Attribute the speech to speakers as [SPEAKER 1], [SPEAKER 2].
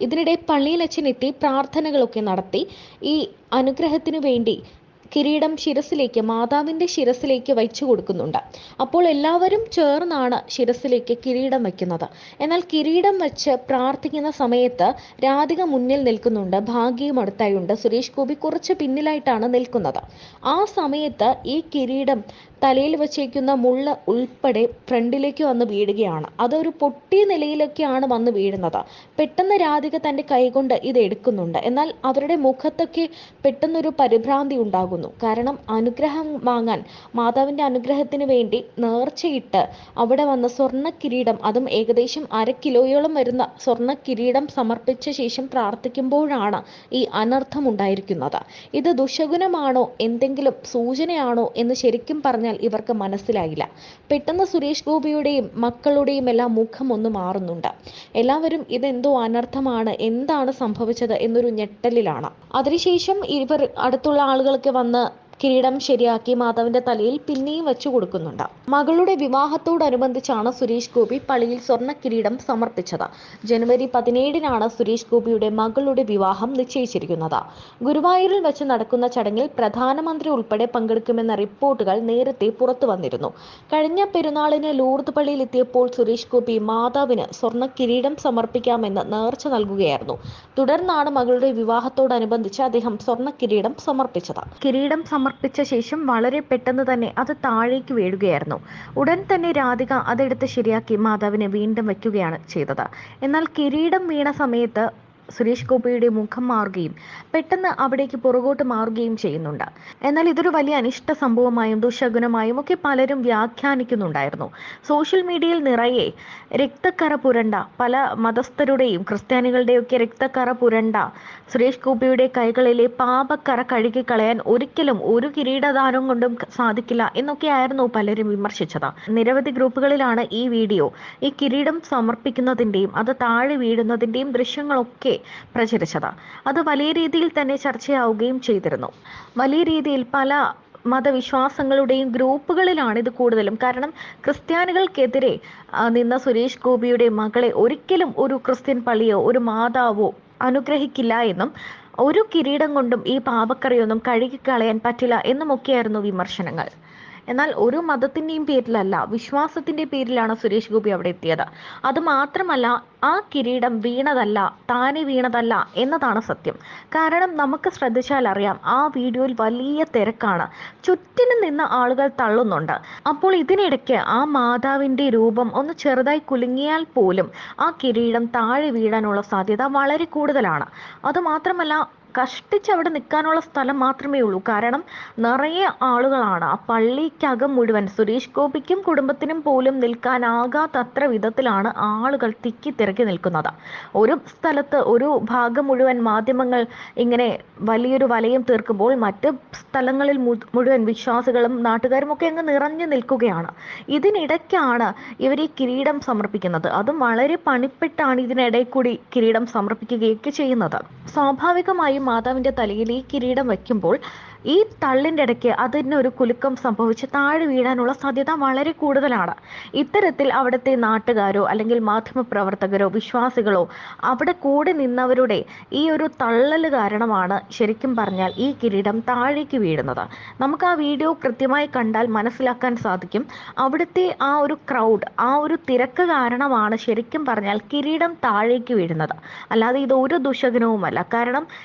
[SPEAKER 1] ഇതിനിടെ പള്ളിയിലച്ഛൻ എത്തി പ്രാർത്ഥനകളൊക്കെ നടത്തി. ഈ അനുഗ്രഹത്തിനു വേണ്ടി കിരീടം ശിരസിലേക്ക് മാതാവിന്റെ ശിരസിലേക്ക് വെച്ചു കൊടുക്കുന്നുണ്ട്. അപ്പോൾ എല്ലാവരും ചേർന്നാണ് ശിരസിലേക്ക് കിരീടം വയ്ക്കുന്നത്. എന്നാൽ കിരീടം വെച്ച് പ്രാർത്ഥിക്കുന്ന സമയത്ത് രാധിക മുന്നിൽ നിൽക്കുന്നുണ്ട്. ഭാഗ്യയും അടുത്തായുണ്ട്. സുരേഷ് ഗോപി കുറച്ച് പിന്നിലായിട്ടാണ് നിൽക്കുന്നത്. ആ സമയത്ത് ഈ കിരീടം തലയിൽ വച്ചേക്കുന്ന മുള്ള ഉൾപ്പെടെ ഫ്രണ്ടിലേക്ക് വന്ന് വീഴുകയാണ്. അതൊരു പൊട്ടിയ നിലയിലൊക്കെയാണ് വന്ന് വീഴുന്നത്. പെട്ടെന്ന് രാധിക തന്റെ കൈകൊണ്ട് ഇത് എടുക്കുന്നുണ്ട്. എന്നാൽ അവരുടെ മുഖത്തൊക്കെ പെട്ടെന്നൊരു പരിഭ്രാന്തി ഉണ്ടാകുന്നു. കാരണം അനുഗ്രഹം വാങ്ങാൻ മാതാവിന്റെ അനുഗ്രഹത്തിന് വേണ്ടി നേർച്ചയിട്ട് അവിടെ വന്ന സ്വർണ കിരീടം അതും ഏകദേശം അര കിലോയോളം വരുന്ന സ്വർണ കിരീടം സമർപ്പിച്ച ശേഷം പ്രാർത്ഥിക്കുമ്പോഴാണ് ഈ അനർത്ഥം ഉണ്ടായിരിക്കുന്നത്. ഇത് ദുശകുനമാണോ എന്തെങ്കിലും സൂചനയാണോ എന്ന് ശരിക്കും പറഞ്ഞാൽ ഇവർക്ക് മനസ്സിലായില്ല. പെട്ടെന്ന് സുരേഷ് ഗോപിയുടെയും മക്കളുടെയും എല്ലാം മുഖം ഒന്ന് മാറുന്നുണ്ട്. എല്ലാവരും ഇതെന്തോ അനർത്ഥമാണ് എന്താണ് സംഭവിച്ചത് എന്നൊരു ഞെട്ടലിലാണ്. അതിനുശേഷം ഇവർ അടുത്തുള്ള ആളുകളൊക്കെ വന്ന് そな കിരീടം ശരിയാക്കി മാധവന്റെ തലയിൽ പിന്നെയും വെച്ചു കൊടുക്കുന്നുണ്ട്. മകളുടെ വിവാഹത്തോടനുബന്ധിച്ചാണ് സുരേഷ് ഗോപി പള്ളിയിൽ സ്വർണ കിരീടം സമർപ്പിച്ചത്. ജനുവരി പതിനേഴിനാണ് സുരേഷ് ഗോപിയുടെ മകളുടെ വിവാഹം നിശ്ചയിച്ചിരിക്കുന്നത്. ഗുരുവായൂരിൽ വെച്ച് നടക്കുന്ന ചടങ്ങിൽ പ്രധാനമന്ത്രി ഉൾപ്പെടെ പങ്കെടുക്കുമെന്ന റിപ്പോർട്ടുകൾ നേരത്തെ പുറത്തു വന്നിരുന്നു. കഴിഞ്ഞ പെരുന്നാളിന് ലൂർദ് പള്ളിയിൽ എത്തിയപ്പോൾ സുരേഷ് ഗോപി മാതാവിന് സ്വർണ കിരീടം സമർപ്പിക്കാമെന്ന് നേർച്ച നൽകുകയായിരുന്നു. തുടർന്നാണ് മകളുടെ വിവാഹത്തോടനുബന്ധിച്ച് അദ്ദേഹം സ്വർണ കിരീടം സമർപ്പിച്ചത്. കിരീടം സമർപ്പിച്ച ശേഷം വളരെ പെട്ടെന്ന് തന്നെ അത് താഴേക്ക് വീഴുകയായിരുന്നു. ഉടൻ തന്നെ രാധിക അതെടുത്ത് ശരിയാക്കി മാതാവിനെ വീണ്ടും വയ്ക്കുകയാണ് ചെയ്തത്. എന്നാൽ കിരീടം വീണ സമയത്ത് സുരേഷ് ഗോപിയുടെ മുഖം മാറുകയും പെട്ടെന്ന് അവിടേക്ക് പുറകോട്ട് മാറുകയും ചെയ്യുന്നുണ്ട്. എന്നാൽ ഇതൊരു വലിയ അനിഷ്ട സംഭവമായും ദുശകുനമായും ഒക്കെ പലരും വ്യാഖ്യാനിക്കുന്നുണ്ടായിരുന്നു. സോഷ്യൽ മീഡിയയിൽ നിറയെ രക്തക്കറ പുരണ്ട പല മതസ്ഥരുടെയും ക്രിസ്ത്യാനികളുടെയൊക്കെ രക്തക്കറ പുരണ്ട സുരേഷ് ഗോപിയുടെ കൈകളിലെ പാപക്കറ കഴുകിക്കളയാൻ ഒരിക്കലും ഒരു കിരീടദാനം കൊണ്ടും സാധിക്കില്ല എന്നൊക്കെയായിരുന്നു പലരും വിമർശിച്ചത്. നിരവധി ഗ്രൂപ്പുകളിലാണ് ഈ വീഡിയോ. ഈ കിരീടം സമർപ്പിക്കുന്നതിന്റെയും അത് താഴെ വീഴുന്നതിന്റെയും ദൃശ്യങ്ങളൊക്കെ പ്രചരിച്ചത്. അത് വലിയ രീതിയിൽ തന്നെ ചർച്ചയാവുകയും ചെയ്തിരുന്നു. വലിയ രീതിയിൽ പല മതവിശ്വാസങ്ങളുടെയും ഗ്രൂപ്പുകളിലാണ് ഇത് കൂടുതലും. കാരണം ക്രിസ്ത്യാനികൾക്കെതിരെ നിന്ന സുരേഷ് ഗോപിയുടെ മകളെ ഒരിക്കലും ഒരു ക്രിസ്ത്യൻ പള്ളിയോ ഒരു മാതാവോ അനുഗ്രഹിക്കില്ല എന്നും ഒരു കിരീടം കൊണ്ടും ഈ പാപക്കറിയൊന്നും കഴുകിക്കളയാൻ പറ്റില്ല എന്നുമൊക്കെയായിരുന്നു വിമർശനങ്ങൾ. എന്നാൽ ഒരു മതത്തിന്റെയും പേരിലല്ല വിശ്വാസത്തിന്റെ പേരിലാണ് സുരേഷ് ഗോപി അവിടെ എത്തിയത്. അത് മാത്രമല്ല ആ കിരീടം വീണതല്ല താനെ വീണതല്ല എന്നതാണ് സത്യം. കാരണം നമുക്ക് ശ്രദ്ധിച്ചാൽ അറിയാം ആ വീഡിയോയിൽ വലിയ തിരക്കാണ്. ചുറ്റിനും നിന്ന് ആളുകൾ തള്ളുന്നുണ്ട്. അപ്പോൾ ഇതിനിടയ്ക്ക് ആ മാതാവിന്റെ രൂപം ഒന്ന് ചെറുതായി കുലുങ്ങിയാൽ പോലും ആ കിരീടം താഴെ വീഴാനുള്ള സാധ്യത വളരെ കൂടുതലാണ്. അതുമാത്രമല്ല കഷ്ടിച്ച് അവിടെ നിൽക്കാനുള്ള സ്ഥലം മാത്രമേ ഉള്ളൂ. കാരണം നിറയെ ആളുകളാണ്. ആ പള്ളിക്കകം മുഴുവൻ സുരേഷ് ഗോപിക്കും കുടുംബത്തിനും പോലും നിൽക്കാനാകാത്തത്ര വിധത്തിലാണ് ആളുകൾ തിക്കി തിരക്കി നിൽക്കുന്നത്. ഒരു സ്ഥലത്ത് ഒരു ഭാഗം മുഴുവൻ മാധ്യമങ്ങൾ ഇങ്ങനെ വലിയൊരു വലയം തീർക്കുമ്പോൾ മറ്റ് സ്ഥലങ്ങളിൽ മുഴുവൻ വിശ്വാസികളും നാട്ടുകാരും ഒക്കെ അങ്ങ് നിറഞ്ഞു നിൽക്കുകയാണ്. ഇതിനിടയ്ക്കാണ് ഇവർ ഈ കിരീടം സമർപ്പിക്കുന്നത്. അതും വളരെ പണിപ്പെട്ടാണ് ഇതിനിടയിൽ കൂടി കിരീടം സമർപ്പിക്കുകയൊക്കെ ചെയ്യുന്നത്. സ്വാഭാവികമായും മാതാവിന്റെ തലയിൽ ഈ കിരീടം വയ്ക്കുമ്പോൾ ഈ തള്ളിന്റെ ഇടയ്ക്ക് അതിന് ഒരു കുലുക്കം സംഭവിച്ച് താഴെ വീഴാനുള്ള സാധ്യത വളരെ കൂടുതലാണ്. ഇത്തരത്തിൽ അവിടുത്തെ നാട്ടുകാരോ അല്ലെങ്കിൽ മാധ്യമപ്രവർത്തകരോ വിശ്വാസികളോ അവിടെ കൂടെ നിന്നവരുടെ ഈ ഒരു തള്ളൽ കാരണമാണ് ശരിക്കും പറഞ്ഞാൽ ഈ കിരീടം താഴേക്ക് വീഴുന്നത്. നമുക്ക് ആ വീഡിയോ കൃത്യമായി കണ്ടാൽ മനസ്സിലാക്കാൻ സാധിക്കും. അവിടുത്തെ ആ ഒരു ക്രൗഡ് ആ ഒരു തിരക്ക് കാരണമാണ് ശരിക്കും പറഞ്ഞാൽ കിരീടം താഴേക്ക് വീഴുന്നത്. അല്ലാതെ ഇത് ഒരു ദുശകനവുമല്ല. കാരണം